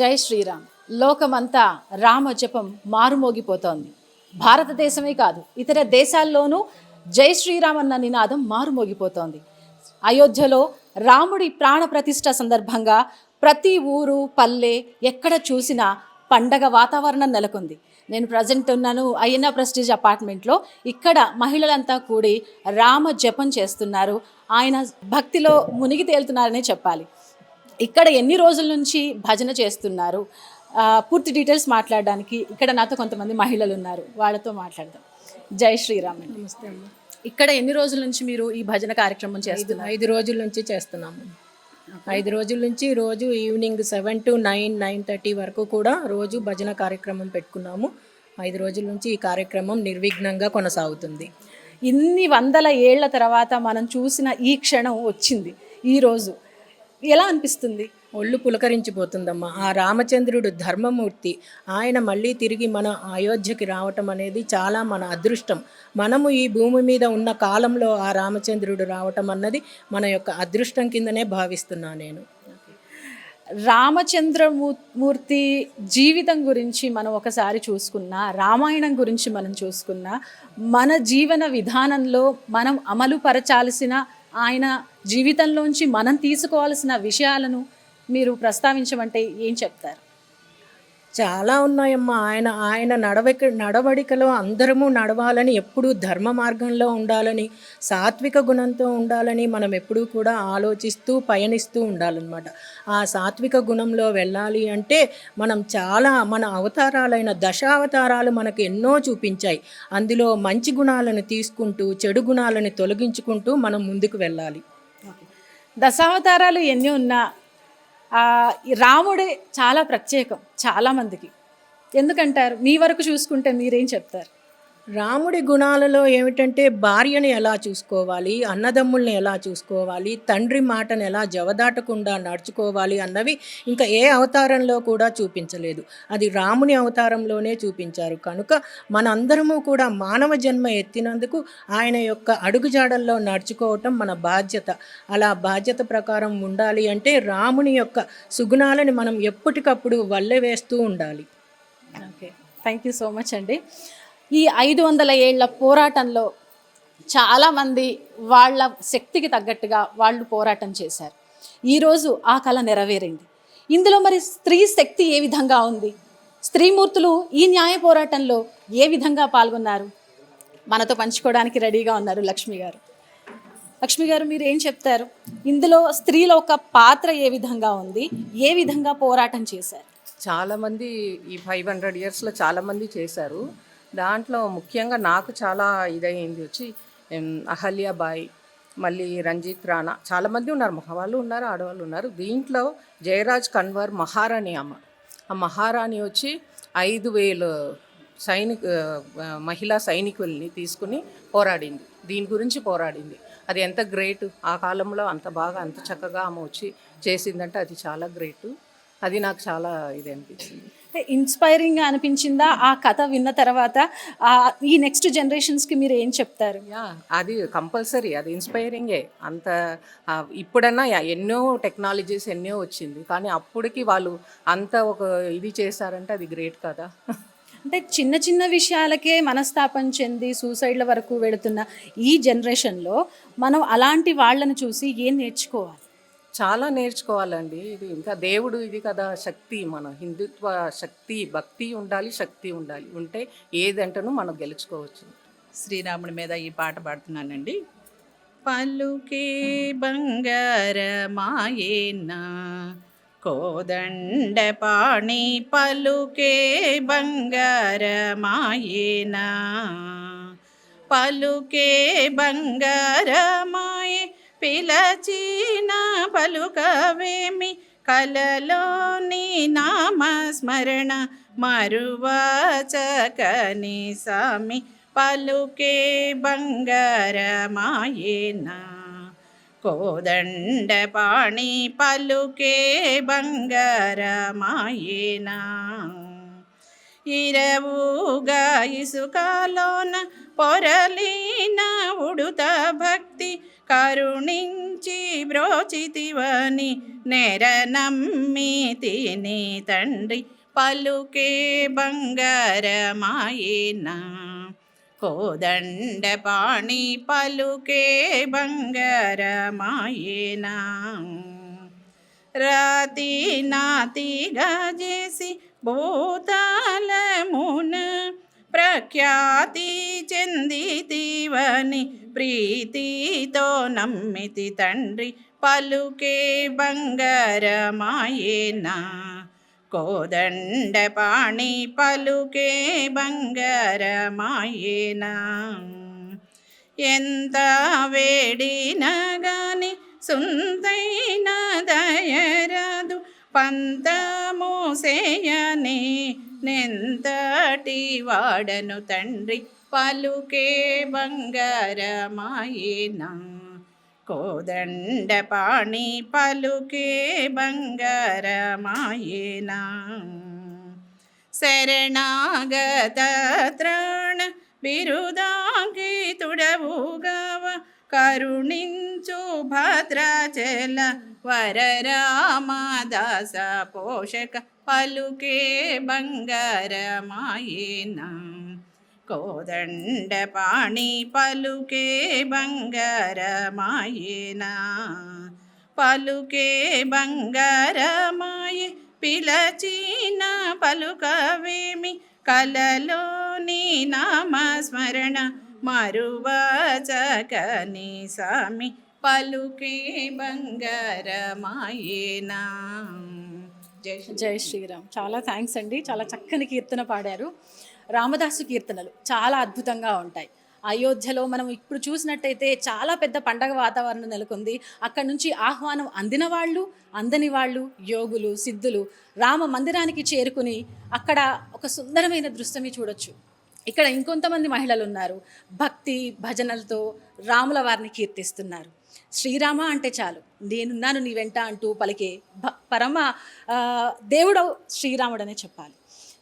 జై శ్రీరామ్. లోకమంతా రామ జపం మారుమోగిపోతోంది. భారతదేశమే కాదు ఇతర దేశాల్లోనూ జై శ్రీరామ్ అన్న నినాదం మారుమోగిపోతోంది. అయోధ్యలో రాముడి ప్రాణ ప్రతిష్ట సందర్భంగా ప్రతి ఊరు పల్లె ఎక్కడ చూసినా పండగ వాతావరణం నెలకొంది. నేను ప్రజెంట్ ఉన్నాను అయ్యన్న ప్రెస్టీజ్ అపార్ట్మెంట్లో. ఇక్కడ మహిళలంతా కూడి రామ జపం చేస్తున్నారు. ఆయన భక్తిలో మునిగి తేలుతున్నారనే చెప్పాలి. ఇక్కడ ఎన్ని రోజుల నుంచి భజన చేస్తున్నారు? పూర్తి డీటెయిల్స్ మాట్లాడడానికి ఇక్కడ నాతో కొంతమంది మహిళలు ఉన్నారు. వాళ్ళతో మాట్లాడదాం. జై శ్రీరామ్. నమస్తే ఇక్కడ ఎన్ని రోజుల నుంచి మీరు ఈ భజన కార్యక్రమం చేస్తున్నారు? ఐదు రోజుల నుంచి చేస్తున్నాము ఐదు రోజుల నుంచి రోజు evening seven to nine nine thirty వరకు కూడా రోజు భజన కార్యక్రమం పెట్టుకున్నాము. ఐదు రోజుల నుంచి ఈ కార్యక్రమం నిర్విఘ్నంగా కొనసాగుతుంది. ఇన్ని వందల ఏళ్ళ తర్వాత మనం చూసిన ఈ క్షణం వచ్చింది. ఈ రోజు ఎలా అనిపిస్తుంది? ఒళ్ళు పులకరించిపోతుందమ్మా. ఆ రామచంద్రుడు ధర్మమూర్తి ఆయన మళ్ళీ తిరిగి మన అయోధ్యకి రావటం అనేది చాలా మన అదృష్టం. మనము ఈ భూమి మీద ఉన్న కాలంలో ఆ రామచంద్రుడు రావటం అన్నది మన యొక్క అదృష్టం కిందనే భావిస్తున్నా నేను. రామచంద్రమూర్తి జీవితం గురించి మనం ఒకసారి చూసుకున్నా రామాయణం గురించి మనం చూసుకున్నా మన జీవన విధానంలో మనం అమలు పరచాల్సిన ఆయన జీవితంలోంచి మనం తీసుకోవాల్సిన విషయాలను మీరు ప్రస్తావించమంటే ఏం చెప్తారు? చాలా ఉన్నాయమ్మా. ఆయన ఆయన నడవక నడవడికలో అందరము నడవాలని ఎప్పుడూ ధర్మ మార్గంలో ఉండాలని సాత్విక గుణంతో ఉండాలని మనం ఎప్పుడూ కూడా ఆలోచిస్తూ పయనిస్తూ ఉండాలన్నమాట. ఆ సాత్విక గుణంలో వెళ్ళాలి అంటే మనం చాలా మన అవతారాలైన దశావతారాలు మనకు ఎన్నో చూపించాయి. అందులో మంచి గుణాలను తీసుకుంటూ చెడు గుణాలను తొలగించుకుంటూ మనం ముందుకు వెళ్ళాలి. దశావతారాలు ఎన్ని ఉన్నా రాముడే చాలా ప్రత్యేకం చాలామందికి. ఎందుకంటారు? మీ వరకు చూసుకుంటే మీరేం చెప్తారు? రాముడి గుణాలలో ఏమిటంటే భార్యని ఎలా చూసుకోవాలి అన్నదమ్ముల్ని ఎలా చూసుకోవాలి తండ్రి మాటను ఎలా జవదాటకుండా నడుచుకోవాలి అన్నవి ఇంకా ఏ అవతారంలో కూడా చూపించలేదు. అది రాముని అవతారంలోనే చూపించారు. కనుక మనందరము కూడా మానవ జన్మ ఎత్తినందుకు ఆయన యొక్క అడుగుజాడల్లో నడుచుకోవటం మన బాధ్యత. అలా బాధ్యత ప్రకారం ఉండాలి అంటే రాముని యొక్క సుగుణాలని మనం ఎప్పటికప్పుడు వల్లెవేస్తూ ఉండాలి. Okay. Thank you so much అండి. ఈ ఐదు వందల ఏళ్ళ పోరాటంలో చాలామంది వాళ్ళ శక్తికి తగ్గట్టుగా వాళ్ళు పోరాటం చేశారు. ఈరోజు ఆ కళ నెరవేరింది. ఇందులో మరి స్త్రీ శక్తి ఏ విధంగా ఉంది? స్త్రీమూర్తులు ఈ న్యాయ పోరాటంలో ఏ విధంగా పాల్గొన్నారు? మనతో పంచుకోవడానికి రెడీగా ఉన్నారు లక్ష్మి గారు. లక్ష్మి గారు మీరు ఏం చెప్తారు? ఇందులో స్త్రీల ఒక పాత్ర ఏ విధంగా ఉంది? ఏ విధంగా పోరాటం చేశారు? చాలామంది ఈ ఫైవ్ హండ్రెడ్ ఇయర్స్లో చాలామంది చేశారు. దాంట్లో ముఖ్యంగా నాకు చాలా ఇదైంది వచ్చి అహల్యాబాయి మళ్ళీ రంజిత్ రాణా. చాలామంది ఉన్నారు మగవాళ్ళు ఉన్నారు ఆడవాళ్ళు ఉన్నారు. దీంట్లో జయరాజ్ కన్వర్ మహారాణి అమ్మ. ఆ మహారాణి వచ్చి ఐదు వేలు సైనిక మహిళా సైనికుల్ని తీసుకుని పోరాడింది. దీని గురించి పోరాడింది. అది ఎంత గ్రేట్? ఆ కాలంలో అంత బాగా అంత చక్కగా ఆమె వచ్చి చేసిందంటే అది చాలా గ్రేటు. అది నాకు చాలా ఇది అనిపించింది ఇన్స్పైరింగ్గా అనిపించిందా? ఆ కథ విన్న తర్వాత ఈ నెక్స్ట్ జనరేషన్స్కి మీరు ఏం చెప్తారు? అది కంపల్సరీ అది ఇన్స్పైరింగే అంత ఇప్పుడన్నా ఎన్నో టెక్నాలజీస్ ఎన్నో వచ్చింది. కానీ అప్పటికి వాళ్ళు అంత ఒక ఇది చేశారంటే అది గ్రేట్ కదా. అంటే చిన్న చిన్న విషయాలకే మనస్తాపం చెంది సూసైడ్ల వరకు వెళుతున్న ఈ జనరేషన్లో మనం అలాంటి వాళ్ళని చూసి ఏం నేర్చుకోవాలి? చాలా నేర్చుకోవాలండి. ఇది ఇంకా దేవుడు ఇది కదా శక్తి. మన హిందుత్వ శక్తి భక్తి ఉండాలి శక్తి ఉండాలి. ఉంటే ఏదంటనో మనం గెలుచుకోవచ్చు. శ్రీరాముడి మీద ఈ పాట పాడుతున్నానండి. పలుకే బంగారమాయేనా కోదండ పాణి పలుకే బంగారమాయేనా పలుకే బంగారమాయే పిలచిన పలుకవేమి కలలోని నామస్మరణ మరువాచకని సామి పలుకే బంగారమాయేనా. కోదండ పాణి పలుకే బంగారమాయేనా. ఇరవుగా ఇసుకలోన పొరలీన ఉడుత భక్తి కరుణించి బ్రోచితివని నెర నమ్మి తిని తండ్రి పలుకే బంగారమాయేనా కోదండ పాణి పలుకే బంగారమాయేనా రాతి నాతిగా చేసి భూతాలమున ప్రఖ్యాతి చెందితివని ప్రీతితో నమ్మితి తండ్రి పలుకే బంగారమాయేనా కోదండ పాణి పలుకే బంగారమాయేనా ఎంత వేడినా గాని సుందైన దయరాదు పంతమోసేయనే నెంతటి వాడను తండ్రి పలుకే బంగారమాయేనా కోదండ పాణి పలుకే బంగారమాయేనా శరణాగత త్రాణ బిరుదాంకితుడవుగవ కరుణించు భద్రాచల వరరామదాస పోషక పలుకే బంగారమాయేనా. కోదండ పాణి పలుకే బంగారమాయేనా. పలుకే బంగారమాయే పిలచిన పలుకవేమి కలలోని నామస్మరణ మరువచకని సామి పలుకే బంగారమాయేనా. జై జై శ్రీరామ్. చాలా థ్యాంక్స్ అండి. చాలా చక్కని కీర్తన పాడారు. రామదాసు కీర్తనలు చాలా అద్భుతంగా ఉంటాయి. అయోధ్యలో మనం ఇప్పుడు చూసినట్టయితే చాలా పెద్ద పండగ వాతావరణం నెలకొంది. అక్కడ నుంచి ఆహ్వానం అందిన వాళ్ళు అందని వాళ్ళు యోగులు సిద్ధులు రామ మందిరానికి చేరుకుని అక్కడ ఒక సుందరమైన దృశ్యమి చూడొచ్చు. ఇక్కడ ఇంకొంతమంది మహిళలు ఉన్నారు. భక్తి భజనలతో రాముల వారిని కీర్తిస్తున్నారు. శ్రీరామ అంటే చాలు. నేనున్నాను నీ వెంట అంటూ పలికే పరమ దేవుడు శ్రీరాముడనే చెప్పాలి.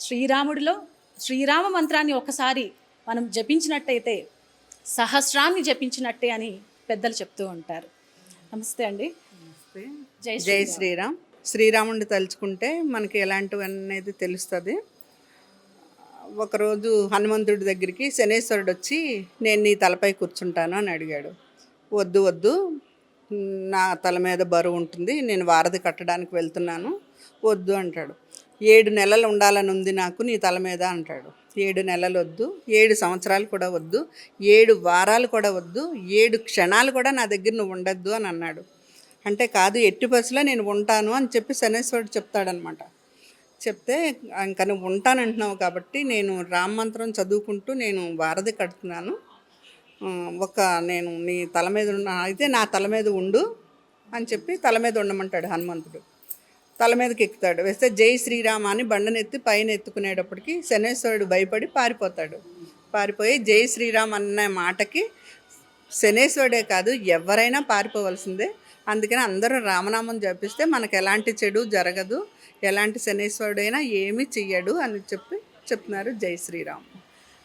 శ్రీరాముడిలో శ్రీరామ మంత్రాన్ని ఒకసారి మనం జపించినట్టయితే సహస్రాన్ని జపించినట్టే అని పెద్దలు చెప్తూ ఉంటారు. నమస్తే అండి. జై జై శ్రీరామ్. శ్రీరాముడిని తలుచుకుంటే మనకి ఎలాంటివి అనేది తెలుస్తుంది. ఒకరోజు హనుమంతుడి దగ్గరికి శనేశ్వరుడు వచ్చి నేను నీ తలపై కూర్చుంటాను అని అడిగాడు. వద్దు వద్దు. నా తల మీద బరువు ఉంటుంది. నేను వారధి కట్టడానికి వెళ్తున్నాను. వద్దు అంటాడు. ఏడు నెలలు ఉండాలని ఉంది నాకు నీ తల మీద అంటాడు. ఏడు నెలలు వద్దు. ఏడు సంవత్సరాలు కూడా వద్దు. ఏడు వారాలు కూడా వద్దు. ఏడు క్షణాలు కూడా నా దగ్గర నువ్వు ఉండద్దు అని అన్నాడు. అంటే కాదు ఎట్టి బస్సులో నేను ఉంటాను అని చెప్పి శనేశ్వరుడు చెప్తాడనమాట. చెప్తే ఇంకా నువ్వు ఉంటానంటున్నావు కాబట్టి నేను రామ మంత్రం చదువుకుంటూ నేను వారధి కడుతున్నాను. ఒక నేను నీ తల మీద ఉన్న అయితే నా తల మీద ఉండు అని చెప్పి తల మీద ఉండమంటాడు హనుమంతుడు. తల మీదకి ఎక్కుతాడు. వేస్తే జై శ్రీరామ అని బండనెత్తి పైన ఎత్తుకునేటప్పటికి శనేశ్వరుడు భయపడి పారిపోతాడు. పారిపోయి జై శ్రీరామ్ అనే మాటకి శనేశ్వరుడే కాదు ఎవరైనా పారిపోవలసిందే. అందుకని అందరూ రామనామం జపిస్తే మనకు ఎలాంటి చెడు జరగదు. ఎలాంటి శనేశ్వరుడైనా ఏమీ చెయ్యడు అని చెప్పి చెప్తున్నారు జై శ్రీరామ్.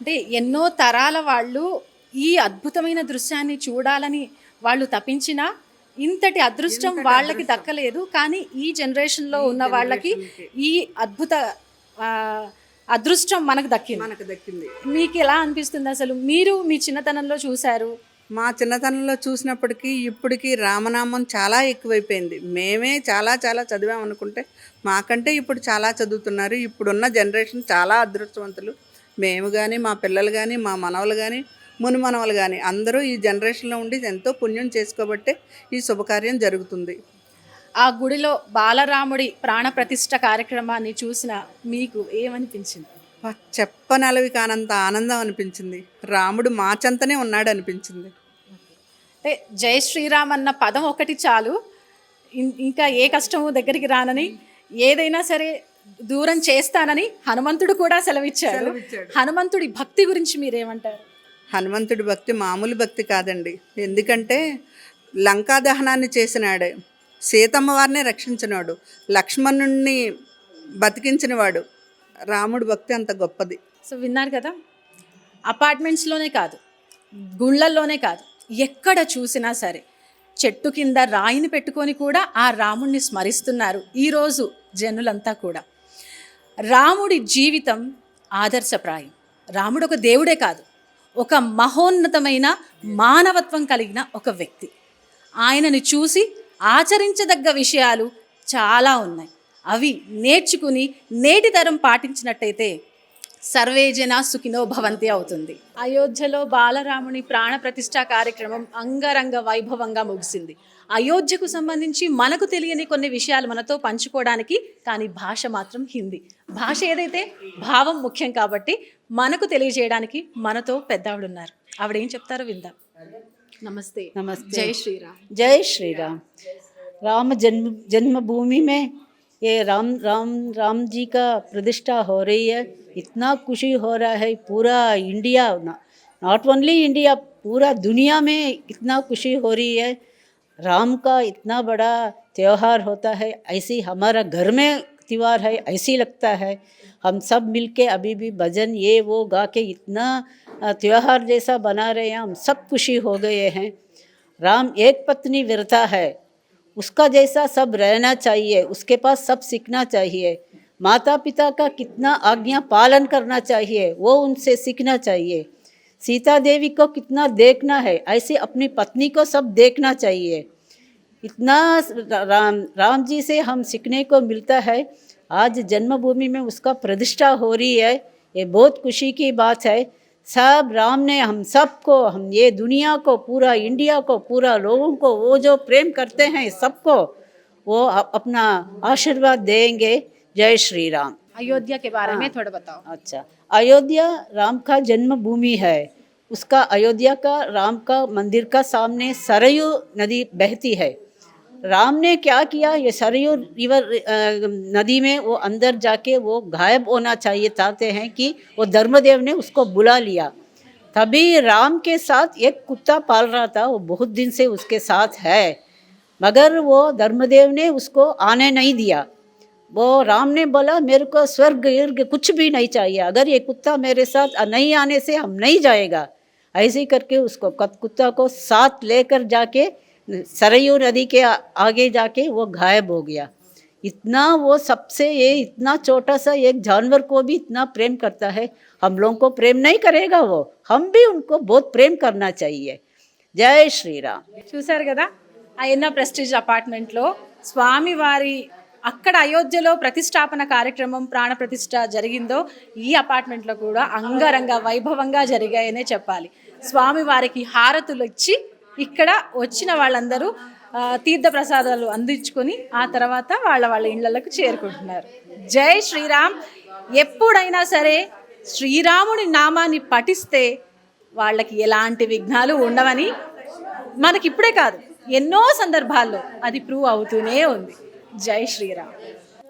అంటే ఎన్నో తరాల వాళ్ళు ఈ అద్భుతమైన దృశ్యాన్ని చూడాలని వాళ్ళు తపించినా ఇంతటి అదృష్టం వాళ్ళకి దక్కలేదు. కానీ ఈ జనరేషన్లో ఉన్న వాళ్ళకి ఈ అద్భుత అదృష్టం మనకు దక్కింది. మనకు దక్కింది. మీకు ఎలా అనిపిస్తుంది అసలు? మీరు మీ చిన్నతనంలో చూశారు మా చిన్నతనంలో చూసినప్పటికీ ఇప్పటికీ రామనామం చాలా ఎక్కువైపోయింది. మేమే చాలా చాలా చదివాం అనుకుంటే మాకంటే ఇప్పుడు చాలా చదువుతున్నారు. ఇప్పుడున్న జనరేషన్ చాలా అదృష్టవంతులు. మేము కానీ మా పిల్లలు కానీ మా మనవలు కానీ మునిమనవలు కానీ అందరూ ఈ జనరేషన్లో ఉండి ఎంతో పుణ్యం చేసుకోబట్టే ఈ శుభకార్యం జరుగుతుంది. ఆ గుడిలో బాలరాముడి ప్రాణప్రతిష్ఠ కార్యక్రమాన్ని చూసిన మీకు ఏమనిపించింది? చెప్పనలవి కానంత ఆనందం అనిపించింది. రాముడు మా చెంతనే ఉన్నాడు అనిపించింది అంటే జై శ్రీరామ్ అన్న పదం ఒకటి చాలు. ఇంకా ఏ కష్టము దగ్గరికి రానని ఏదైనా సరే దూరం చేస్తానని హనుమంతుడు కూడా సెలవిచ్చాడు. హనుమంతుడి భక్తి గురించి మీరేమంటారు? హనుమంతుడి భక్తి మామూలు భక్తి కాదండి. ఎందుకంటే లంకా దహనాన్ని చేసినాడే సీతమ్మ వారిని రక్షించినాడు లక్ష్మణుణ్ణి బతికించినవాడు రాముడి భక్తి అంత గొప్పది. సో విన్నారు కదా? అపార్ట్మెంట్స్లోనే కాదు గుళ్ళల్లోనే కాదు. ఎక్కడ చూసినా సరే చెట్టు కింద రాయిని పెట్టుకొని కూడా ఆ రాముణ్ణి స్మరిస్తున్నారు ఈరోజు జనులంతా కూడా. రాముడి జీవితం ఆదర్శప్రాయం. రాముడు ఒక దేవుడే కాదు ఒక మహోన్నతమైన మానవత్వం కలిగిన ఒక వ్యక్తి. ఆయనను చూసి ఆచరించదగ్గ విషయాలు చాలా ఉన్నాయి. అవి నేర్చుకుని నేటి తరం పాటించినట్టయితే సర్వే జన సుఖినో భవంతి అవుతుంది అయోధ్యలో బాలరాముని ప్రాణ ప్రతిష్ఠా కార్యక్రమం అంగరంగ వైభవంగా ముగిసింది అయోధ్యకు సంబంధించి మనకు తెలియని కొన్ని విషయాలు మనతో పంచుకోవడానికి కానీ భాష మాత్రం హిందీ భాష ఏదైతే భావం ముఖ్యం కాబట్టి మనకు తెలియజేయడానికి మనతో పెద్దవాడు ఉన్నారు ఆవిడ ఏం చెప్తారో విందాం నమస్తే नमस्ते జై శ్రీరామ్ जय श्री राम राम जन्म जन्मभूमि में ये राम राम राम जी का प्रतिष्ठा हो रही है इतना खुशी हो रहा है, पूरा इंडिया नॉट ओनली इंडिया, पूरा दुनिया में इतना खुशी हो रही है। राम का इतना बड़ा त्यौहार होता है, ऐसे हमारा घर में त्यौहार है, ऐसे लगता है। हम सब मिलके अभी भी भजन, ये, वो, गा के इतना त्यौहार जैसा बना रहे हैं, हम सब खुशी हो गए हैं। राम एक पत्नी विरता है, उसका जैसा सब रहना चाहिए, उसके पास सब सीखना चाहिए। माता पिता का कितना आज्ञा पालन करना चाहिए, वो उनसे सीखना चाहिए। सीता देवी को कितना देखना है, ऐसे अपनी पत्नी को सब देखना चाहिए। इतना राम राम जी से हम सीखने को मिलता है, आज जन्मभूमि में उसका प्रतिष्ठा हो रही है, ये बहुत खुशी की बात है। सब राम ने हम सबको, हम ये दुनिया को, पूरा इंडिया को, पूरा लोगों को, वो जो प्रेम करते हैं सबको, वो अपना आशीर्वाद देंगे। जय श्री राम। अयोध्या के बारे में थोड़ा बताओ। अच्छा अयोध्या राम का जन्मभूमि है। उसका अयोध्या का राम का मंदिर का सामने सरयू नदी बहती है। राम ने क्या किया? ये सरयू रिवर नदी में वो अंदर जाके वो गायब होना चाहिए चाहते हैं कि वो धर्मदेव ने उसको बुला लिया। तभी राम के साथ एक कुत्ता पाल रहा था वो बहुत दिन से उसके साथ है मगर वो धर्मदेव ने उसको आने नहीं दिया। वो राम ने बोला मेरे को स्वर्ग ईर्ग कुछ भी नहीं चाहिए अगर ये कुत्ता मेरे साथ नहीं आने से हम नहीं जाएगा ऐसे ही करके उसको कत- कुत्ता को साथ लेकर जाके सरयू नदी के आ- आगे जाके वो गायब हो गया इतना वो सबसे ये इतना छोटा सा एक जानवर को भी इतना प्रेम करता है हम लोगों को प्रेम नहीं करेगा वो हम भी उनको बहुत प्रेम करना चाहिए जय श्री राम చూశారు కదా ఆ ఎన్నో ప్రెస్టీజ్ అపార్ట్మెంట్లో స్వామివారి అక్కడ అయోధ్యలో ప్రతిష్టాపన కార్యక్రమం ప్రాణ ప్రతిష్ట జరిగిందో ఈ అపార్ట్మెంట్లో కూడా అంగరంగ వైభవంగా జరిగాయనే చెప్పాలి. స్వామివారికి హారతులు ఇచ్చి ఇక్కడ వచ్చిన వాళ్ళందరూ తీర్థ ప్రసాదాలు అందించుకొని ఆ తర్వాత వాళ్ళ వాళ్ళ ఇళ్ళకు చేరుకుంటున్నారు. జై శ్రీరామ్. ఎప్పుడైనా సరే శ్రీరాముని నామాన్ని పఠిస్తే వాళ్ళకి ఎలాంటి విఘ్నాలు ఉండవని మనకి ఇప్పుడే కాదు ఎన్నో సందర్భాల్లో అది ప్రూవ్ అవుతూనే ఉంది. జై శ్రీరామ్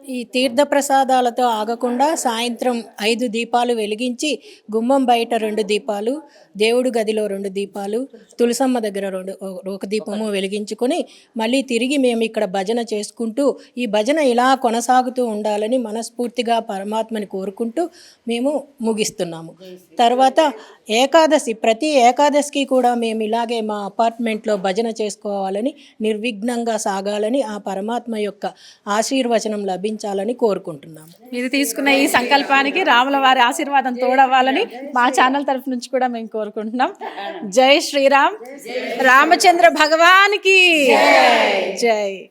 ఈ తీర్థ ప్రసాదాలతో ఆగకుండా సాయంత్రం ఐదు దీపాలు వెలిగించి గుమ్మం బయట రెండు దీపాలు దేవుడు గదిలో రెండు దీపాలు తులసమ్మ దగ్గర రెండు ఒక దీపము వెలిగించుకొని మళ్ళీ తిరిగి మేము ఇక్కడ భజన చేసుకుంటూ ఈ భజన ఇలా కొనసాగుతూ ఉండాలని మనస్ఫూర్తిగా పరమాత్మని కోరుకుంటూ మేము ముగిస్తున్నాము. తర్వాత ఏకాదశి ప్రతి ఏకాదశికి కూడా మేము ఇలాగే మా అపార్ట్మెంట్లో భజన చేసుకోవాలని నిర్విఘ్నంగా సాగాలని ఆ పరమాత్మ యొక్క ఆశీర్వచనం లభించాలని కోరుకుంటున్నాము. మీరు తీసుకున్న ఈ సంకల్పానికి రాముల వారి ఆశీర్వాదం తోడవ్వాలని మా ఛానల్ తరఫు నుంచి కూడా మేము కోరుకుంటున్నాం. జై శ్రీరామ్. రామచంద్ర భగవానికి. జై.